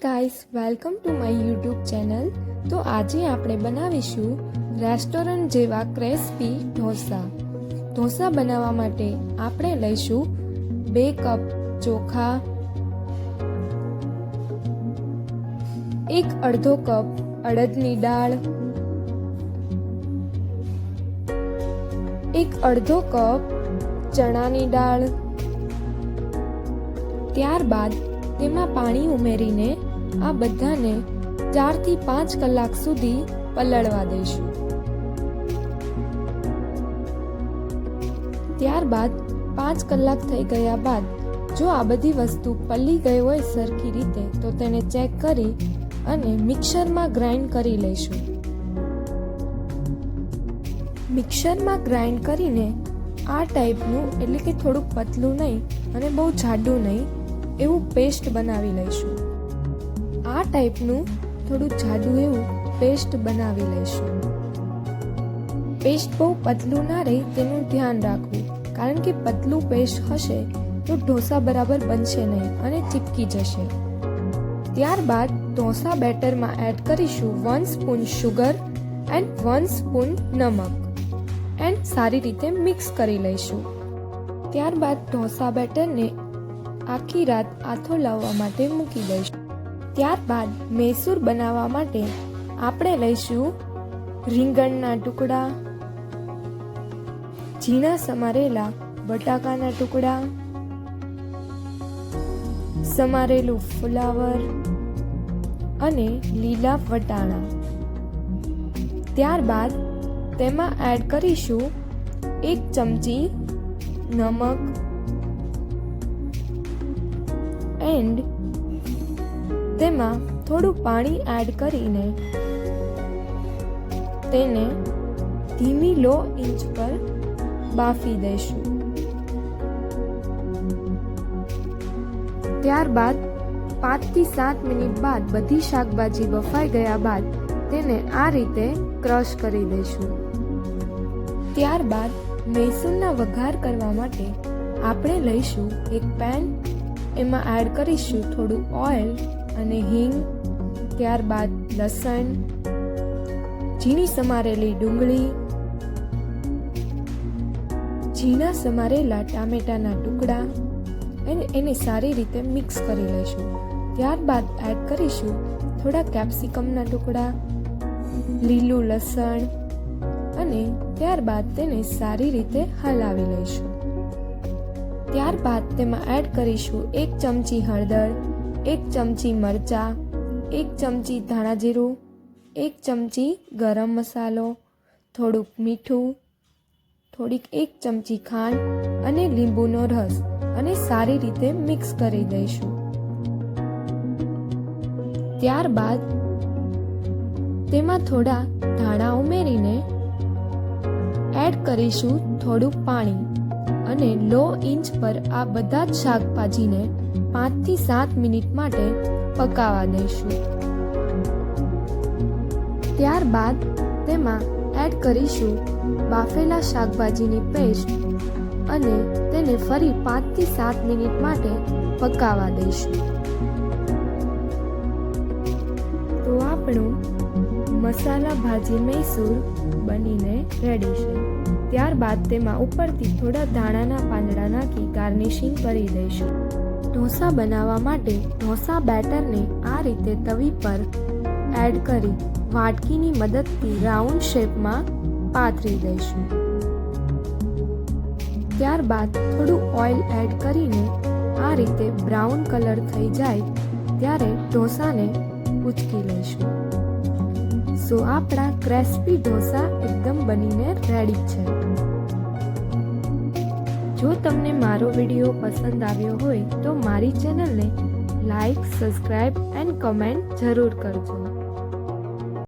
Guys welcome to my YouTube channel તો આજે આપણે બનાવીશું રેસ્ટોરન્ટ જેવા ક્રેસ્પી ઢોસા. ઢોસા બનાવવા માટે આપણે લઈશું બે કપ ચોખા, એક અડધો કપ અડદની દાળ, એક અડધો કપ ચણાની દાળ. ત્યારબાદ તેમાં પાણી ઉમેરીને આ બધાને ચારથી પાંચ કલાક સુધી પલળવા દઈશું. ત્યારબાદ પાંચ કલાક થઈ ગયા બાદ જો આ બધી વસ્તુ પલ્લી ગઈ હોય સરખી રીતે, તો તેને ચેક કરી અને મિક્સરમાં ગ્રાઇન્ડ કરી લઈશું. મિક્સરમાં ગ્રાઇન્ડ કરીને આ ટાઈપનું, એટલે કે થોડુંક પતલું નહીં અને બહુ જાડું નહીં, એવું પેસ્ટ બનાવી લઈશું. આ ટાઈપનું થોડું જાડું એવું પેસ્ટ બનાવી લઈશું. પેસ્ટ બહુ પતલું ના રહે તેનું ધ્યાન રાખવું. કારણ કે પતલું પેસ્ટ હશે તો ઢોસા બરાબર બનશે નહીં અને ચીપકી જશે. ત્યારબાદ ઢોસા બેટરમાં એડ કરીશું one spoon sugar and one spoon નમક એન્ડ સારી રીતે મિક્સ કરી લઈશું. ત્યારબાદ ઢોસા બેટરને આખી રાત આથો લાવવા માટે મૂકી દઈશું. ત્યારબાદ મૈસૂર બનાવવા માટે આપણે લઈશું રીંગણના ટુકડા, ઝીણા સમારેલા બટાકાના ટુકડા, સમારેલું ફુલાવર અને લીલા વટાણા. ત્યારબાદ તેમાં એડ કરીશું એક ચમચી નમક એન્ડ તેમાં થોડું પાણી એડ કરીને તેને ધીમી લો ઇંચ પર બાફી દઈશું. ત્યારબાદ પાંચથી સાત મિનિટ બાદ બધી શાકભાજી બફાઈ ગયા બાદ તેને આ રીતે ક્રશ કરી દઈશું. ત્યારબાદ મૈસૂરના વઘાર કરવા માટે આપણે લઈશું એક પેન એમાં એડ કરીશું થોડું ઓઇલ અને હિંગ, ત્યારબાદ લસણ, ઝીણી સમારેલી ડુંગળી, ઝીણા સમારેલા ટામેટાના ટુકડા અને એને સારી રીતે મિક્સ કરી લઈશું. ત્યારબાદ એડ કરીશું થોડા કેપ્સિકમના ટુકડા, લીલું લસણ અને ત્યારબાદ તેને સારી રીતે હલાવી લઈશું. ત્યારબાદ તેમાં એડ કરીશું એક ચમચી હળદર એક ચમચી મરચા, એક ચમચી ધાણા જીરું, એક ચમચી ગરમ મસાલો, થોડુંક મીઠું, થોડીક એક ચમચી ખાંડ અને લીંબુનો રસ અને સારી રીતે મિક્સ કરી દઈશું. ત્યારબાદ તેમાં થોડા ધાણા ઉમેરીને એડ કરીશું થોડું પાણી. અને લો ઇંચ પર આ બધા જ શાકભાજીને પાંચથી સાત મિનિટ માટે પકાવવા દઈશું. ત્યારબાદ તેમાં એડ કરીશું બાફેલા શાકભાજીની પેસ્ટ અને તેને ફરી પાંચથી સાત મિનિટ માટે પકાવવા દઈશું. તો આપણું મસાલા ભાજી મૈસૂર બનીને રેડી છે. ત્યારબાદ તેમાં ઉપરથી થોડા ધાણાના પાંદડા નાખી ગાર્નિશિંગ કરી દઈશું. ઢોસા બનાવવા માટે ઢોસા બેટરને આ રીતે તવી પર એડ કરી વાટકીની મદદથી રાઉન્ડ શેપમાં પાથરી દઈશું. ત્યારબાદ થોડું ઓઇલ એડ કરીને આ રીતે બ્રાઉન કલર થઈ જાય ત્યારે ઢોસાને ઉચકી લઈશું. સો આપણા ક્રેસ્પી ઢોસા એકદમ બનીને રેડી છે. જો તમને મારો વીડિયો પસંદ આવ્યો હોય તો મારી ચેનલને લાઈક સબસ્ક્રાઈબ એન્ડ કમેન્ટ જરૂર કરજો.